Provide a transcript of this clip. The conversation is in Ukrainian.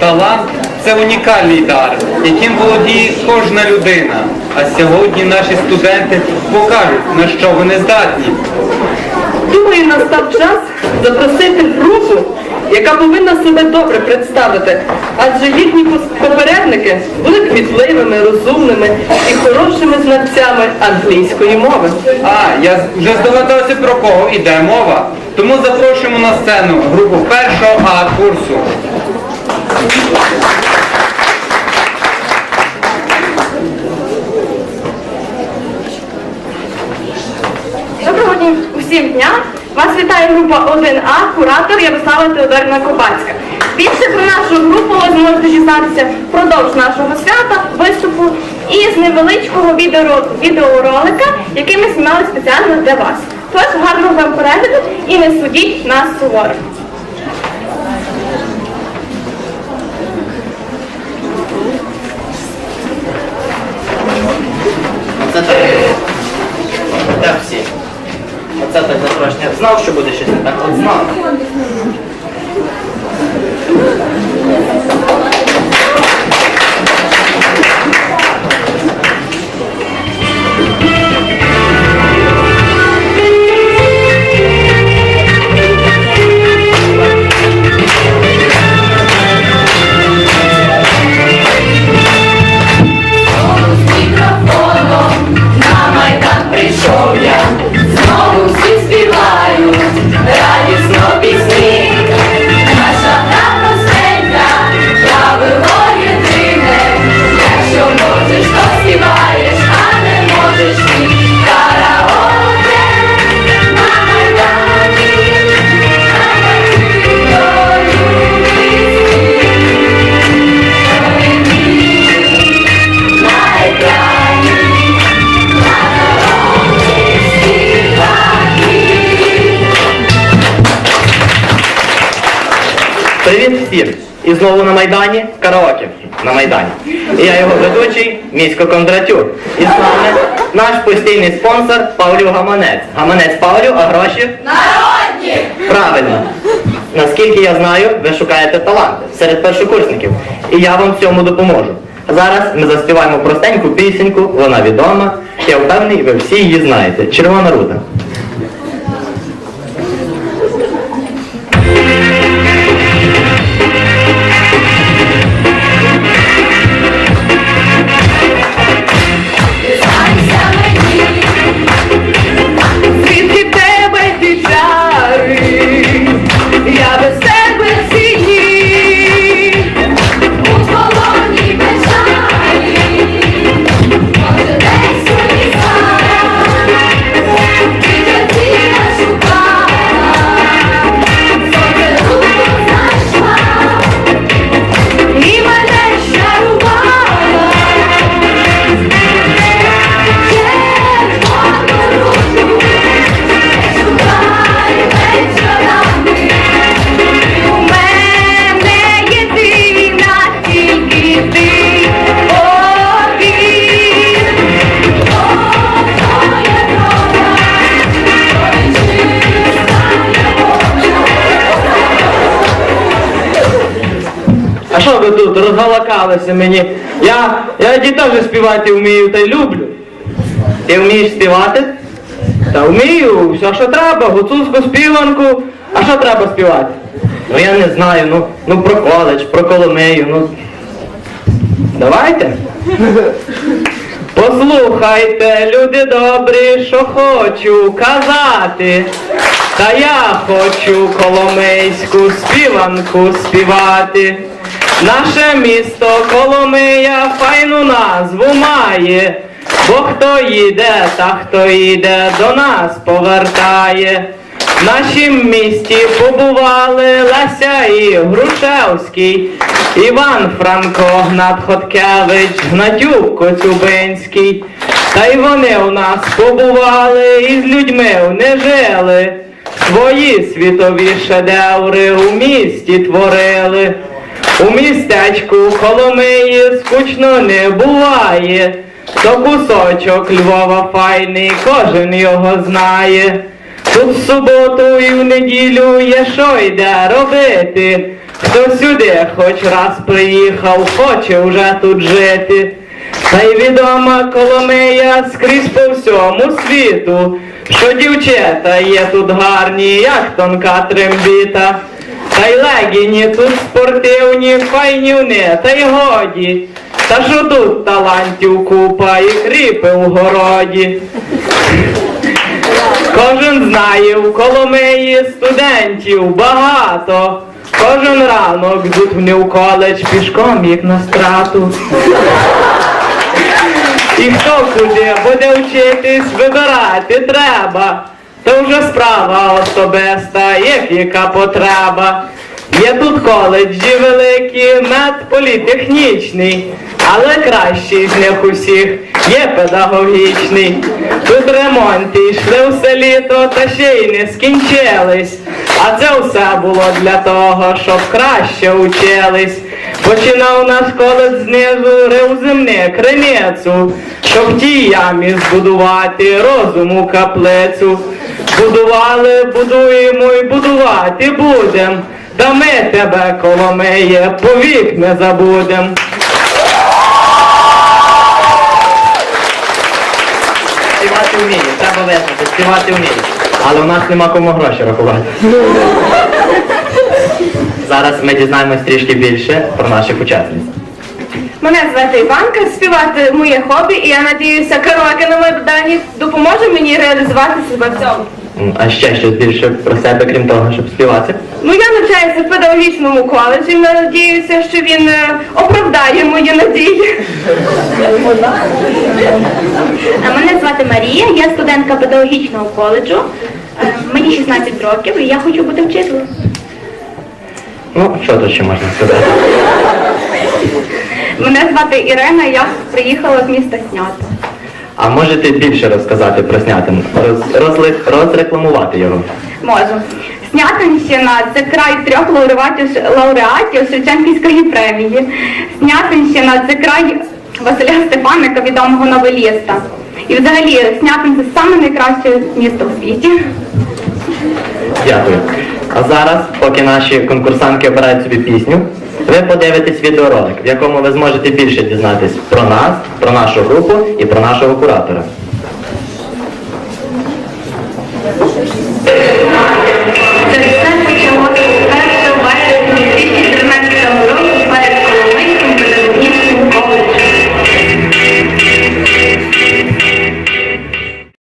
талант? Це унікальний дар, яким володіє кожна людина. А сьогодні наші студенти покажуть, на що вони здатні. Думаю, настав час запросити групу, яка повинна себе добре представити, адже їхні попередники були кмітливими, розумними і хорошими знавцями англійської мови. А, я вже здогадався про кого йде мова. Тому запрошуємо на сцену групу першого А курсу. Доброго дня усім дня. Вас вітає група 1А, куратор Ярослава Теодорівна Кобацька. Більше про нашу групу ви зможете дізнатися впродовж нашого свята, виступу і з невеличкого відео, відеоролика, який ми знімали спеціально для вас. Тож гарного вам перегляду і не судіть нас суворо. Оце так. Так всі. Оце так запрошення. Знав, що буде щось не так. От знав. Привіт всім! І знову на Майдані караоке на Майдані. І я його ведучий Місько Кондратюк. І з нами наш постійний спонсор Павлю Гаманець. Гаманець Павлю, а гроші? Народні! Правильно. Наскільки я знаю, ви шукаєте таланти серед першокурсників. І я вам в цьому допоможу. Зараз ми заспіваємо простеньку пісеньку, вона відома. Я впевнений, ви всі її знаєте. Червона рута. Що ви тут розгалакалися мені? Я, я ті теж співати вмію та й люблю. Ти вмієш співати? Та вмію, все, що треба, гуцульську співанку. А що треба співати? Ну я не знаю, ну, ну про коледж, про Коломею, ну. Давайте. Послухайте, люди добрі, що хочу казати. Та я хочу коломийську співанку співати. Наше місто Коломия файну назву має, бо хто їде, та хто їде, до нас повертає. В нашім місті побували Леся і Грушевський, Іван Франко, Гнат Хоткевич, Гнатюк Коцюбинський. Та й вони у нас побували і з людьми вони жили. Свої світові шедеври у місті творили. У містечку Коломиї скучно не буває. То кусочок Львова файний, кожен його знає. Тут в суботу і в неділю є що йде робити. Хто сюди хоч раз приїхав, хоче вже тут жити. Та й відома Коломия скрізь по всьому світу, що дівчата є тут гарні, як тонка трембіта. Та й легіні тут спортивні, файні вони, та й годі. Та що тут талантів купа і кріпи в городі. Кожен знає, в Коломиї студентів багато. Кожен ранок вони в коледж пішком, як на страту. І хто куди буде вчитись, вибирати треба. То вже справа особиста, як яка потреба. Є тут коледжі великі, медполітехнічний, але кращий з них усіх є педагогічний. Тут ремонти йшли все літо, та ще й не скінчились. А це все було для того, щоб краще учились. Починав наш коледж знизу, рив земне криницю, щоб в тій ямі збудувати розуму каплицю. Будували, будуємо і будувати будем. Та ми тебе, Коломиє, повік не забудем. Співати вміє, треба визнати, співати вміє. Але у нас нема кому гроші рахувати. Зараз ми дізнаємось трішки більше про наших учасниць. Мене звати Іванка, співати моє хобі, і я надіюся, караоке на Майдані допоможе мені реалізувати себе в цьому. А ще щось більше про себе, крім того, щоб співати. Ну, я навчаюся в педагогічному коледжі, надіюся, що він е, оправдає мої надії. А Мене звати Марія, я студентка педагогічного коледжу. Е, Мені 16 років і я хочу бути вчителем. Ну, що тут ще можна сказати? Мене звати Ірина, я приїхала з міста Снята. А можете більше розказати про Снятин? Роз, розли- розрекламувати його? Можу. Снятинщина це край трьох лауреатів, лауреатів Шевченківської премії. Снятинщина це край Василя Стефаника, відомого новеліста. І взагалі Снятин це саме найкраще місто у світі. Дякую. А зараз, поки наші конкурсантки обирають собі пісню, ви подивитесь відеоролик, в якому ви зможете більше дізнатись про нас, про нашу групу і про нашого куратора.